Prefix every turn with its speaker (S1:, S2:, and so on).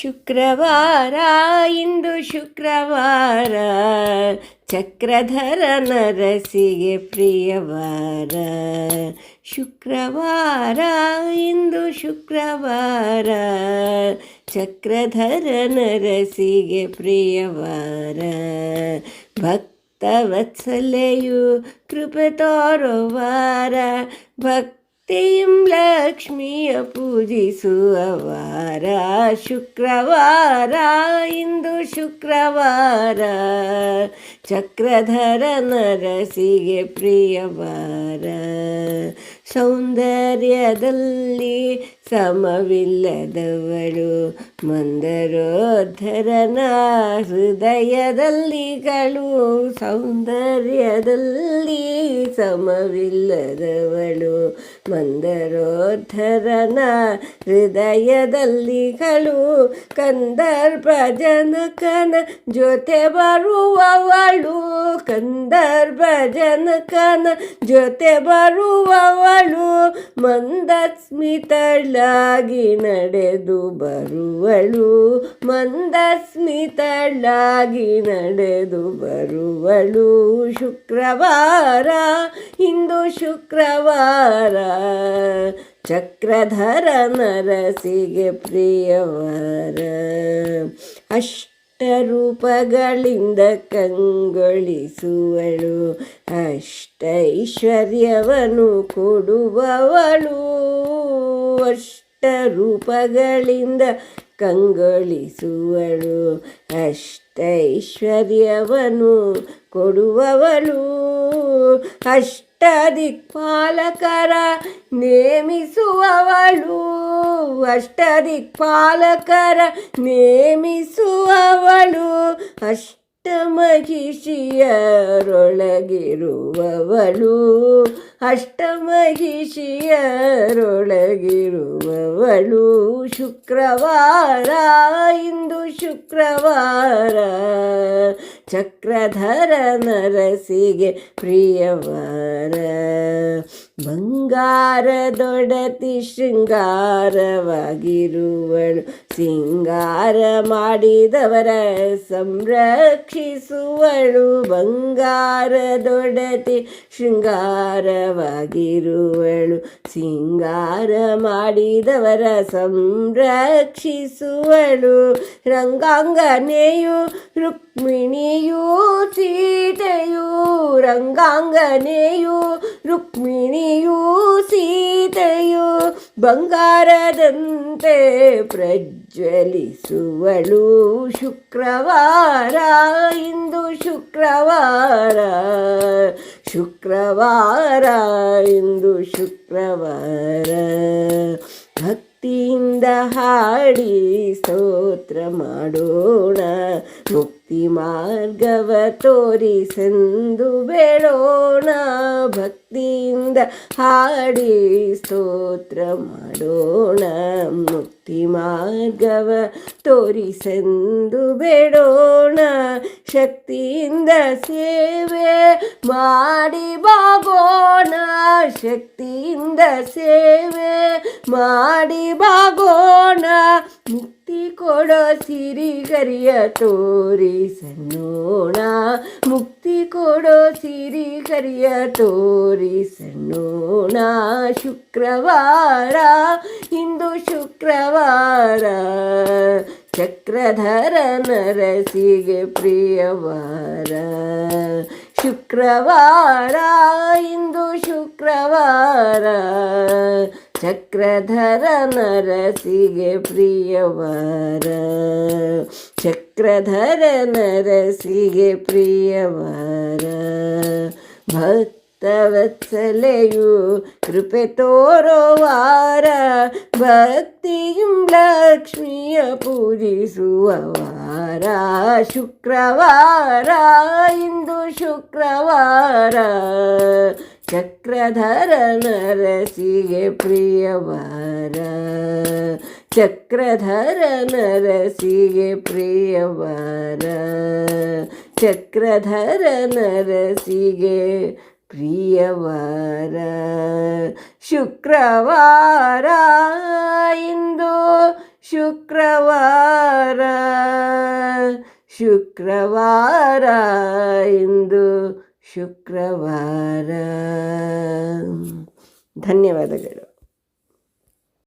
S1: ಶುಕ್ರವಾರ, ಇಂದು ಶುಕ್ರವಾರ, ಚಕ್ರಧರ ನರಸಿಗೆ ಪ್ರಿಯವಾರ. ಶುಕ್ರವಾರ, ಇಂದು ಶುಕ್ರವಾರ, ಚಕ್ರಧರ ನರಸಿಗೆ ಪ್ರಿಯವಾರ. ಭಕ್ತವತ್ಸಲೆಯು ಕೃಪೆ ತೋರುವಾರ ಭಕ್ತಿಯಂ ಲಕ್ಷ್ಮಿಯ ಪೂಜಿಸುವವಾರ. ಶುಕ್ರವಾರ ಇಂದು ಶುಕ್ರವಾರ. ಚಕ್ರಧರ ನರಸಿಗೆ ಪ್ರಿಯವಾರ ಸೌಂದರ್ಯದಲ್ಲಿ ಸಮವಿಲ್ಲದವಳು ಮಂದರೋಧರನ ಹೃದಯದಲ್ಲಿ ಕಳು ಸೌಂದರ್ಯದಲ್ಲಿ ಸಮವಿಲ್ಲದವಳು ಮಂದರೋಧರನ ಹೃದಯದಲ್ಲಿ ಕಳು ಕಂದರ್ಪ ಜನಕನ ಜೊತೆ ಬರುವವಳು ಕಂದರ್ಪ ಜನಕನ ಜೊತೆ ಬರುವವಳು ಮಂದಸ್ಮಿತಳಾಗಿ ನಡೆದು ಬರುವಳು. ಮಂದಸ್ಮಿತಳಾಗಿ ನಡೆದು ಬರುವಳು. ಶುಕ್ರವಾರ, ಇಂದು ಶುಕ್ರವಾರ, ಚಕ್ರಧರ ನರಸಿಗೆ ಪ್ರಿಯವಾರ. ಅಷ್ಟರೂಪಗಳಿಂದ ಕಂಗೊಳಿಸುವಳು. ಅಷ್ಟೈಶ್ವರ್ಯವನ್ನು ಕೊಡುವವಳು. ಅಷ್ಟರೂಪಗಳಿಂದ ಕಂಗೊಳಿಸುವಳು. ಅಷ್ಟೈಶ್ವರ್ಯವನ್ನು ಕೊಡುವವಳು. ಅಷ್ಟದಿಕ್ಪಾಲಕರ ನೇಮಿಸುವವಳು. ಅಷ್ಟದಿಕ್ಪಾಲಕರ ನೇಮಿಸುವವಳು ಅಷ್ಟಮಹಿಷಿಯರೊಳಗಿರುವವಳು ಅಷ್ಟಮಹಿಷಿಯರೊಳಗಿರುವವಳು ಶುಕ್ರವಾರ ಇಂದು ಶುಕ್ರವಾರ. ಚಕ್ರಧರ ನರಸಿಗೆ ಪ್ರಿಯವಾರ. ಬಂಗಾರದೊಡತಿ ಶೃಂಗಾರವಾಗಿರುವಳು. ಸಿಂಗಾರ ಮಾಡಿದವರ ಸಂರಕ್ಷಿಸುವಳು ಬಂಗಾರದೊಡತಿ ಶೃಂಗಾರವಾಗಿರುವಳು. ಸಿಂಗಾರ ಮಾಡಿದವರ ಸಂರಕ್ಷಿಸುವಳು ರಂಗಾಂಗನೆಯು ರುಕ್ಮಿಣಿಯೂ ಸೀತೆಯೂ ರಂಗಾಂಗನೆಯು ರುಕ್ಮಿಣಿಯೂ ಸೀತೆಯು ಬಂಗಾರದಂತೆ ಪ್ರಜ್ವಲಿಸುವಳು. ಶುಕ್ರವಾರ ಇಂದು ಶುಕ್ರವಾರ. ಶುಕ್ರವಾರ ಇಂದು ಶುಕ್ರವಾರ. ಭಕ್ತಿಯಿಂದ ಹಾಡಿ ಸ್ತೋತ್ರ ಮಾಡೋಣ. ಮುಕ್ತಿ ಮಾರ್ಗವ ತೋರಿಸೆಂದು ಬೇಡೋಣ ಭಕ್ತಿಯಿಂದ ಹಾಡಿ ಸ್ತೋತ್ರ ಮಾಡೋಣ. ಮುಕ್ತಿ ಮಾರ್ಗವ ತೋರಿಸೆಂದು ಬೇಡೋಣ ಶಕ್ತಿಯಿಂದ ಸೇವೆ ಮಾಡಿ ಬಾಗೋಣ. ಶಕ್ತಿಯಿಂದ ಸೇವೆ ಮಾಡಿ ಬಾಗೋಣ. ಮುಕ್ತಿ ತೋರಿ ಸಿರಿಗರಿಯ ತೋರಿಸನ್ನೋಣ ಮುಕ್ತಿ ಕೊಡೋ ಸಿರಿಗರಿಯ ತೋರಿಸನ್ನೋಣ ಶುಕ್ರವಾರ, ಇಂದು ಶುಕ್ರವಾರ. ಚಕ್ರಧರ ನರಸಿಗೆ ಪ್ರಿಯವಾರ. ಶುಕ್ರವಾರ, ಇಂದು ಶುಕ್ರವಾರ. ಚಕ್ರಧರ ನರಸಿಗೆ ಪ್ರಿಯವಾರ. ಚಕ್ರಧರ ನರಸಿಗೆ ಪ್ರಿಯವಾರ. ಭಕ್ತವತ್ಸಲೆಯು ಕೃಪೆ ತೋರೋವಾರ, ಭಕ್ತಿಯಂ ಲಕ್ಷ್ಮಿಯ ಪೂಜಿಸುವವಾರ. ಶುಕ್ರವಾರ, ಇಂದು ಶುಕ್ರವಾರ. ಚಕ್ರಧರ ನರಸಿಗೆ ಪ್ರಿಯವಾರ. ಚಕ್ರಧರ ನರಸಿಗೆ ಪ್ರಿಯವಾರ. ಚಕ್ರಧರ ನರಸಿಗೆ ಪ್ರಿಯವಾರ. ಶುಕ್ರವಾರ ಇಂದು ಶುಕ್ರವಾರ. ಶುಕ್ರವಾರ ಇಂದು ಶುಕ್ರವಾರ. ಧನ್ಯವಾದಗಳು.